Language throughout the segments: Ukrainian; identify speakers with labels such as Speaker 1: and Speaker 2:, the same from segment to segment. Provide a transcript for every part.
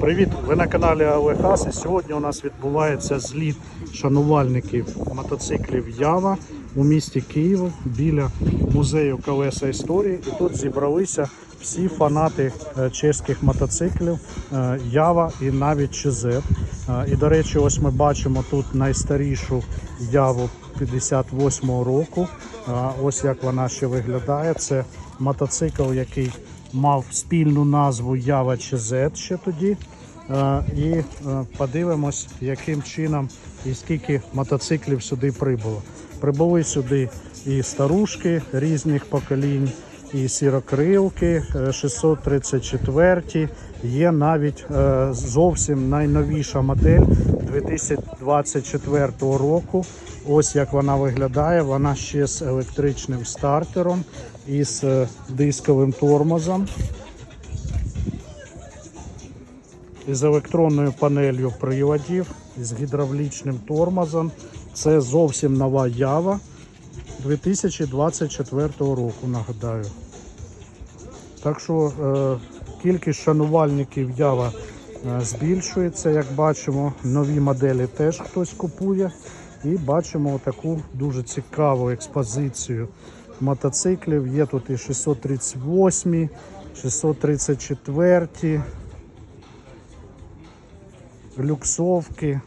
Speaker 1: Привіт! Ви на каналі Олег І Сьогодні у нас відбувається зліт шанувальників мотоциклів Ява у місті Києві біля музею колеса історії. І тут зібралися всі фанати е, чеських мотоциклів е, Ява і навіть ЧЗ. Е, І до речі, ось ми бачимо тут найстарішу Яву 58-го року. Ось як вона ще виглядає. Це мотоцикл, який мав спільну назву Ява ЧЗ ще тоді. Е, І е, подивимось, яким чином і скільки мотоциклів сюди прибуло. Прибули сюди і старушки різних поколінь, і сірокрилки е, 634, є навіть е, зовсім найновіша модель 2024 року. Ось як вона виглядає. Вона ще з електричним стартером і з е, дисковим тормозом. із електронною панелью приводів, із гідравлічним тормозом. Це зовсім нова ява 2024 року, нагадаю. Так що е, кількість шанувальників ява е, збільшується, як бачимо. Нові моделі теж хтось купує. І бачимо таку дуже цікаву експозицію мотоциклів. Є тут і 638, 634 люксовки.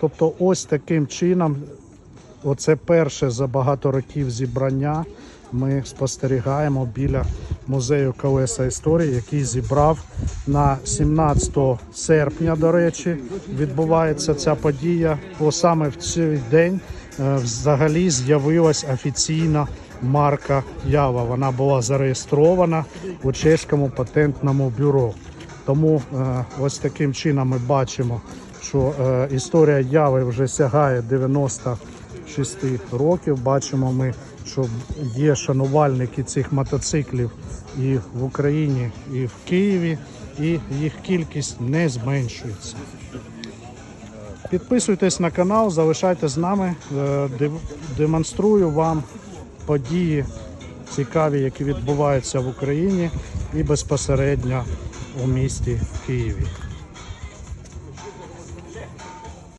Speaker 1: Тобто ось таким чином, оце перше за багато років зібрання. Ми спостерігаємо біля музею колеса історії, який зібрав на 17 серпня, до речі, відбувається ця подія. Бо саме в цей день е, взагалі з'явилась офіційна марка Ява. Вона була зареєстрована у чеському патентному бюро. Тому е, ось таким чином ми бачимо, що е, історія Яви вже сягає 96 років. Бачимо ми, що є шанувальники цих мотоциклів і в Україні, і в Києві, і їх кількість не зменшується. Підписуйтесь на канал, залишайтесь з нами. Е, Демонструю вам події цікаві, які відбуваються в Україні і безпосередньо у місті Києві.